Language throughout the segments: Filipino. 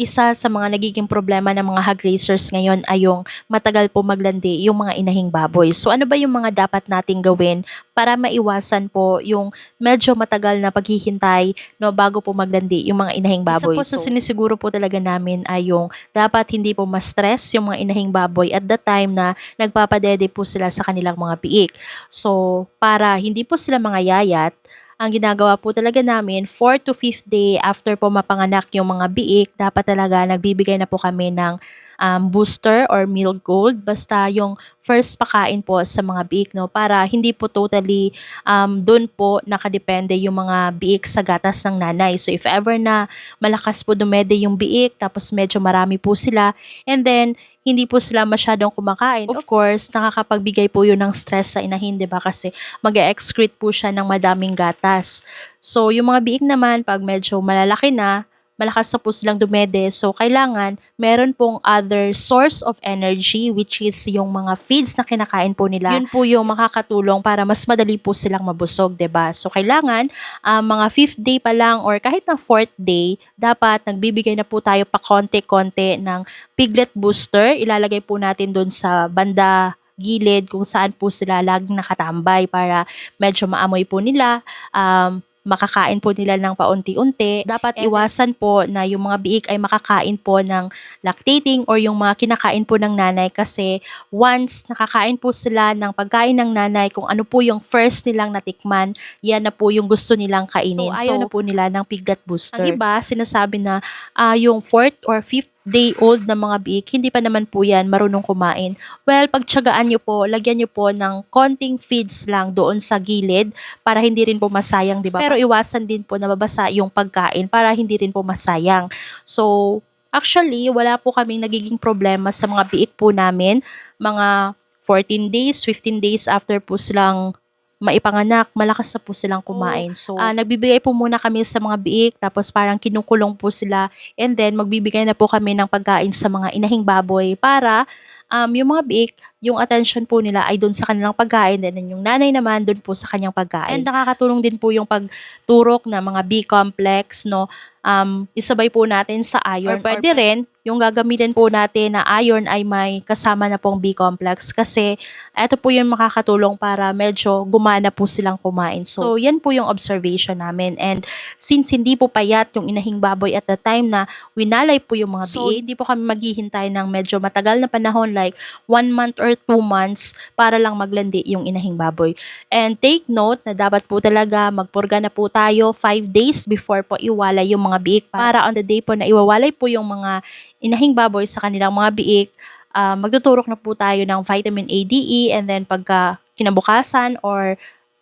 isa sa mga nagiging problema ng mga hog raisers ngayon ay yung matagal po maglandi yung mga inahing baboy. So ano ba yung mga dapat nating gawin para maiwasan po yung medyo matagal na paghihintay no bago po maglandi yung mga inahing baboy. Isa po sa So- sinisiguro po talaga namin ay yung dapat hindi po ma-stress yung mga inahing baboy at the time na nagpapadede po sila sa kanilang mga piik. So para hindi po sila mga yayat, ang ginagawa po talaga namin, 4 to 5th day after po mapanganak yung mga biik, dapat talaga nagbibigay na po kami ng um, booster or milk gold. Basta yung first pakain po sa mga biik, no? Para hindi po totally um, dun po nakadepende yung mga biik sa gatas ng nanay. So if ever na malakas po dumede yung biik, tapos medyo marami po sila, and then hindi po sila masyadong kumakain. Of course, nakakapagbigay po yun ng stress sa inahin, di ba? Kasi mag excrete po siya ng madaming gatas. So, yung mga biik naman, pag medyo malalaki na, malakas na po silang dumede. So, kailangan meron pong other source of energy which is yung mga feeds na kinakain po nila. Yun po yung makakatulong para mas madali po silang mabusog, ba So, kailangan ah, mga fifth day pa lang or kahit ng fourth day, dapat nagbibigay na po tayo pa konti-konti ng piglet booster. Ilalagay po natin doon sa banda gilid kung saan po sila laging nakatambay para medyo maamoy po nila, um, makakain po nila ng paunti-unti. Dapat And- iwasan po na yung mga biik ay makakain po ng lactating or yung mga kinakain po ng nanay kasi once nakakain po sila ng pagkain ng nanay, kung ano po yung first nilang natikman, yan na po yung gusto nilang kainin. So, ayaw ayaw na po nila ng piglet booster. Ang iba, sinasabi na ah, yung fourth or fifth day old na mga biik, hindi pa naman po yan marunong kumain. Well, pagtsagaan nyo po, lagyan nyo po ng konting feeds lang doon sa gilid para hindi rin po masayang, di ba? Pero iwasan din po na mabasa yung pagkain para hindi rin po masayang. So, actually, wala po kaming nagiging problema sa mga biik po namin. Mga 14 days, 15 days after po silang maipanganak, malakas na po silang kumain. So, ah, nagbibigay po muna kami sa mga biik, tapos parang kinukulong po sila, and then magbibigay na po kami ng pagkain sa mga inahing baboy para um, yung mga biik, yung attention po nila ay doon sa kanilang pagkain, and then yung nanay naman doon po sa kanyang pagkain. And nakakatulong din po yung pagturok ng mga B-complex, no? Um, isabay po natin sa iron. Or pwede rin, yung gagamitin po natin na iron ay may kasama na pong B-complex kasi ito po yung makakatulong para medyo gumana po silang kumain. So, yan po yung observation namin. And since hindi po payat yung inahing baboy at the time na winalay po yung mga So, biik, hindi po kami maghihintay ng medyo matagal na panahon like one month or two months para lang maglandi yung inahing baboy. And take note na dapat po talaga magpurga na po tayo five days before po iwalay yung mga biik para on the day po na iwawalay po yung mga inahing baboy sa kanilang mga biik, ah, magtuturok na po tayo ng vitamin A, D, E, and then pagka kinabukasan or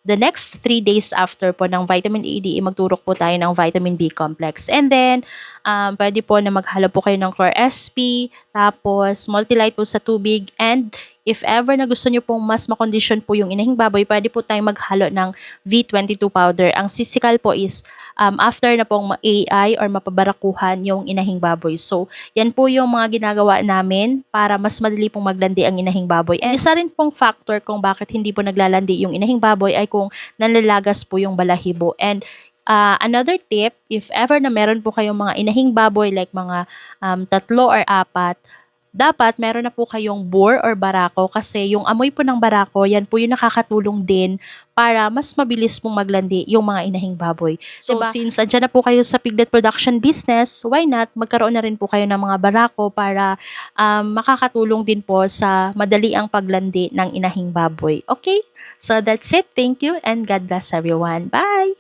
the next three days after po ng vitamin A, D, E, magturok po tayo ng vitamin B complex. And then, um, pwede po na maghalo po kayo ng Chlor SP, tapos multilite po sa tubig, and if ever na gusto nyo pong mas makondisyon po yung inahing baboy, pwede po tayong maghalo ng V22 powder. Ang sisikal po is um, after na pong ma-AI or mapabarakuhan yung inahing baboy. So, yan po yung mga ginagawa namin para mas madali pong maglandi ang inahing baboy. And isa rin pong factor kung bakit hindi po naglalandi yung inahing baboy ay kung nanlalagas po yung balahibo. And uh, another tip, if ever na meron po kayong mga inahing baboy like mga um, tatlo or apat, dapat meron na po kayong boar or barako kasi yung amoy po ng barako, yan po yung nakakatulong din para mas mabilis pong maglandi yung mga inahing baboy. So, Diba? since andyan na po kayo sa piglet production business, why not magkaroon na rin po kayo ng mga barako para um, makakatulong din po sa madali ang paglandi ng inahing baboy. Okay? So, that's it. Thank you and God bless everyone. Bye!